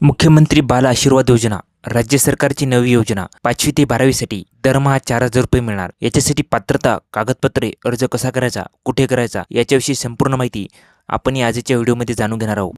मुख्यमंत्री बाल आशीर्वाद योजना राज्य सरकारची नवी योजना पाचवी ते बारावीसाठी दरमहा चार हजार रुपये मिळणार. याच्यासाठी पात्रता कागदपत्रे अर्ज कसा करायचा कुठे करायचा याच्याविषयी संपूर्ण माहिती आपण या आजच्या व्हिडिओमध्ये जाणून घेणार आहोत.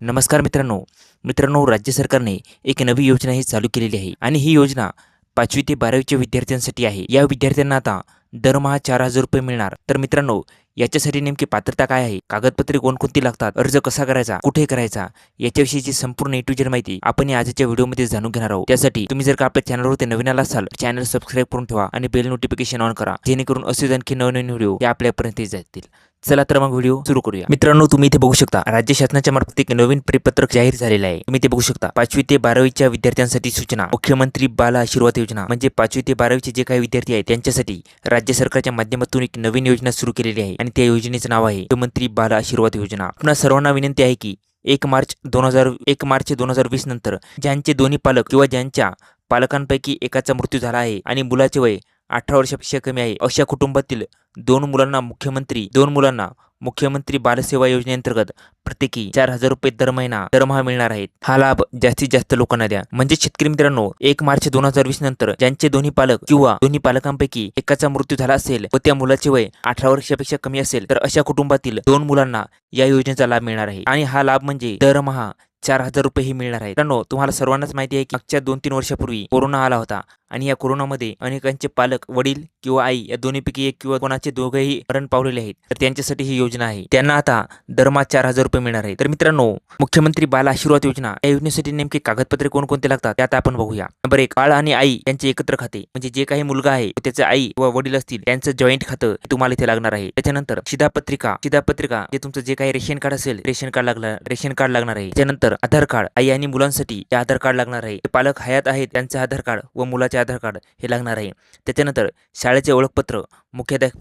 नमस्कार मित्रांनो. मित्रांनो राज्य सरकारने एक नवी योजना ही चालू केलेली आहे आणि ही योजना पाचवी ते बारावीच्या विद्यार्थ्यांसाठी आहे. या विद्यार्थ्यांना आता दरमहा चार हजार रुपये मिळणार. तर मित्रांनो याच्यासाठी नेमकी पात्रता काय आहे? कागदपत्रे कोणकोणती लागतात? अर्ज कसा करायचा? कुठे करायचा? याच्याविषयीची संपूर्ण ए टू माहिती आपण या आजच्या व्हिडिओमध्ये जाणून घेणार आहोत. त्यासाठी तुम्ही जर का आपल्या चॅनलवरती नवीन आला असाल चॅनल सबस्क्राईब करून ठेवा आणि बेल नोटिफिकेशन ऑन करा. जेणेकरून असे आणखी नवनवीन व्हिडिओ हे आपल्यापर्यंत जातील चला तर मग व्हिडिओ सुरू करूया. मित्रांनो तुम्ही इथे बघू शकता राज्य शासनाच्या मार्फत एक नवीन परिपत्रक जाहीर झालेलं आहे. तुम्ही ते बघू शकता पाचवी ते बारावीच्या विद्यार्थ्यांसाठी सूचना मुख्यमंत्री बाल आशीर्वाद योजना म्हणजे पाचवी ते बारावीचे जे काही विद्यार्थी आहेत त्यांच्यासाठी राज्य सरकारच्या माध्यमातून एक नवीन योजना सुरू केलेली आहे. आणि त्या योजनेचं नाव आहे मुख्यमंत्री बाल आशीर्वाद योजना. आपणा सर्वांना विनंती आहे की एक मार्च दोन हजार एक मार्च दोन हजार वीस नंतर ज्यांचे दोन्ही पालक किंवा ज्यांच्या पालकांपैकी एकाचा मृत्यू झाला आहे आणि मुलाचे वय अठरा वर्षापेक्षा कमी आहे अशा कुटुंबातील दोन मुलांना मुख्यमंत्री दोन मुलांना मुख्यमंत्री बालसेवा योजनेअंतर्गत प्रत्येकी चार हजार रुपये दर महिना दरमहा मिळणार आहेत. हा लाभ जास्तीत जास्त लोकांना द्या. म्हणजे शेतकरी मित्रांनो एक मार्च दोन हजार वीस नंतर ज्यांचे दोन्ही पालक किंवा दोन्ही पालकांपैकी एकाचा मृत्यू झाला असेल व त्या मुलाचे वय अठरा वर्षापेक्षा कमी असेल तर अशा कुटुंबातील दोन मुलांना या योजनेचा लाभ मिळणार आहे. आणि हा लाभ म्हणजे दरमहा चार हजार रुपये ही मिळणार आहे. मित्रांनो तुम्हाला सर्वांनाच माहिती आहे की मागच्या दोन तीन वर्षापूर्वी कोरोना आला होता. आणि या कोरोनामध्ये अनेकांचे पालक वडील किंवा आई या दोन्हीपैकी एक किंवा कोणाचे दोघेही मरण पावलेले आहेत. तर त्यांच्यासाठी ही योजना आहे. त्यांना आता दरमहा चार हजार रुपये मिळणार आहे तर मित्रांनो मुख्यमंत्री बाल आशीर्वाद योजना या योजनेसाठी नेमके कागदपत्रे कोणकोणते लागतात त्यात आपण बघूया. नंबर एक बाळ आणि आई यांचे एकत्र खाते. म्हणजे जे काही मुलगा आहे त्याचे आई व वडील असतील त्यांचं जॉईंट खातं तुम्हाला इथे लागणार आहे. त्याच्यानंतर शिधापत्रिका. शिधापत्रिका जे तुमचं जे काही रेशन कार्ड असेल रेशन कार्ड लागणार रेशन कार्ड लागणार आहे. त्यानंतर आधार कार्ड. आई आणि मुलांसाठी हे आधार कार्ड लागणार आहे पालक हयात आहेत त्यांचं आधार कार्ड व मुलाचे आधार कार्ड हे लागणार आहे. त्याच्यानंतर शाळेचे ओळखपत्र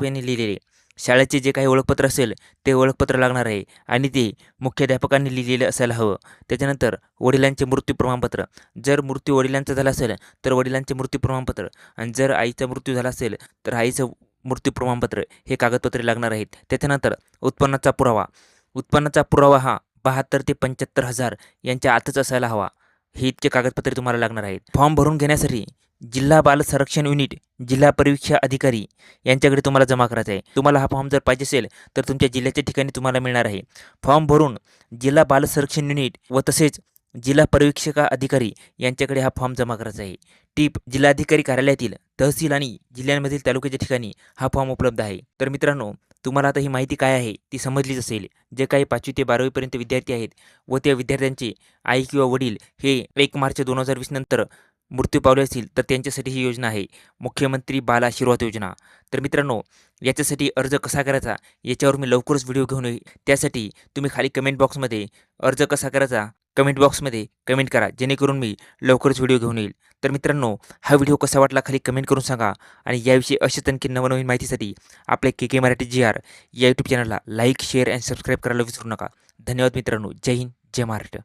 यांनी लिहिलेले शाळेचे जे काही ओळखपत्र असेल ते ओळखपत्र लागणार आहे आणि ते मुख्याध्यापकांनी लिहिलेलं असायला हवं. त्याच्यानंतर वडिलांचे मृत्यू प्रमाणपत्र. जर मृत्यू वडिलांचा झाला असेल तर वडिलांचे मृत्यू प्रमाणपत्र. आणि जर आईचा मृत्यू झाला असेल तर आईचं मृत्यू प्रमाणपत्र हे कागदपत्रे लागणार आहेत. त्याच्यानंतर उत्पन्नाचा पुरावा. उत्पन्नाचा पुरावा हा बहात्तर ते पंच्याहत्तर हजार यांच्या आतच असायला हवा. हे इतके कागदपत्रे तुम्हाला लागणार आहेत. फॉर्म भरून घेण्यासाठी जिल्हा बाल संरक्षण युनिट जिल्हा परीक्षा अधिकारी यांच्याकडे तुम्हाला जमा करायचा आहे. तुम्हाला हा फॉर्म जर पाहिजे असेल तर तुमच्या जिल्ह्याच्या ठिकाणी तुम्हाला मिळणार आहे. फॉर्म भरून जिल्हा बाल संरक्षण युनिट व तसेच जिल्हा परीक्षका अधिकारी यांच्याकडे हा फॉर्म जमा करायचा आहे. टीप जिल्हाधिकारी कार्यालयातील तहसील आणि जिल्ह्यांमधील तालुक्याच्या ठिकाणी हा फॉर्म उपलब्ध आहे. तर मित्रांनो तुम्हाला आता ही माहिती काय आहे ती समजलीच असेल. जे काही पाचवी ते बारावीपर्यंत विद्यार्थी आहेत व त्या विद्यार्थ्यांचे आई किंवा वडील हे एक मार्च दोन हजार वीस नंतर मृत्यू पावले असतील तर त्यांच्यासाठी ही योजना आहे. मुख्यमंत्री बाल आशीर्वाद योजना. तर मित्रांनो याच्यासाठी अर्ज कसा करायचा? याच्यावर मी लवकरच व्हिडिओ घेऊन येईल. त्यासाठी तुम्ही खाली कमेंट बॉक्समध्ये अर्ज कसा करायचा? कमेंट बॉक्समध्ये कमेंट करा. जेणेकरून मी लवकरच व्हिडिओ घेऊन येईल. तर मित्रांनो हा व्हिडिओ कसा वाटला खाली कमेंट करून सांगा. आणि याविषयी अशीच आणखी नवनवीन माहितीसाठी आपल्या K K Marathi G R या यूट्यूब चॅनलला लाईक शेअर अँड सबस्क्राईब करायला विसरू नका. धन्यवाद मित्रांनो. जय हिंद जय महाराष्ट्र.